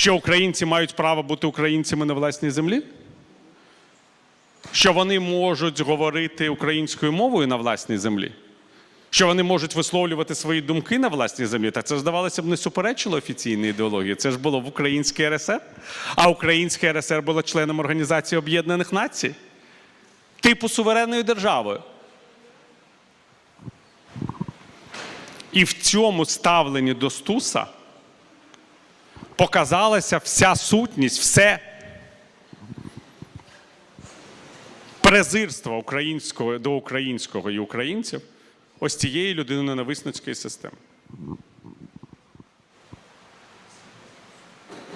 Що українці мають право бути українцями на власній землі? Що вони можуть говорити українською мовою на власній землі? Що вони можуть висловлювати свої думки на власній землі? Та це здавалося б не суперечило офіційній ідеології. Це ж було в Українській РСР. А Українська РСР була членом Організації Об'єднаних Націй, типу суверенною державою. І в цьому ставленні до Стуса показалася вся сутність, все презирство українського до українського і українців ось цієї людиноненависницької системи.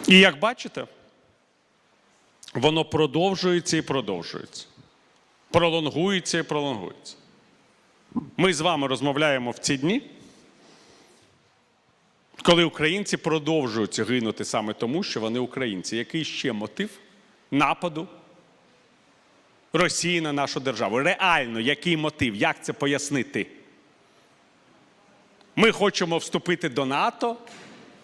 І як бачите, воно продовжується і продовжується. Пролонгується і пролонгується. Ми з вами розмовляємо в ці дні, коли українці продовжують гинути саме тому, що вони українці. Який ще мотив нападу Росії на нашу державу? Реально, який мотив? Як це пояснити? Ми хочемо вступити до НАТО.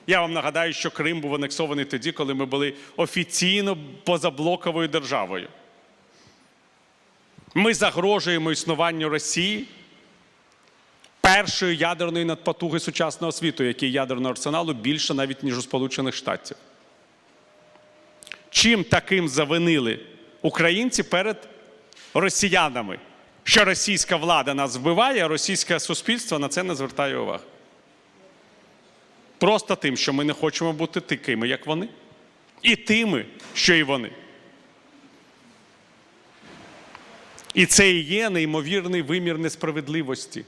Я вам нагадаю, що Крим був анексований тоді, коли ми були офіційно позаблоковою державою. Ми загрожуємо існуванню Росії першої ядерної надпотуги сучасного світу, який ядерного арсеналу більше навіть ніж у Сполучених Штатів. Чим таким завинили українці перед росіянами? Що російська влада нас вбиває, а російське суспільство на це не звертає уваги. Просто тим, що ми не хочемо бути такими, як вони, і тими, що і вони. І це і є неймовірний вимір несправедливості.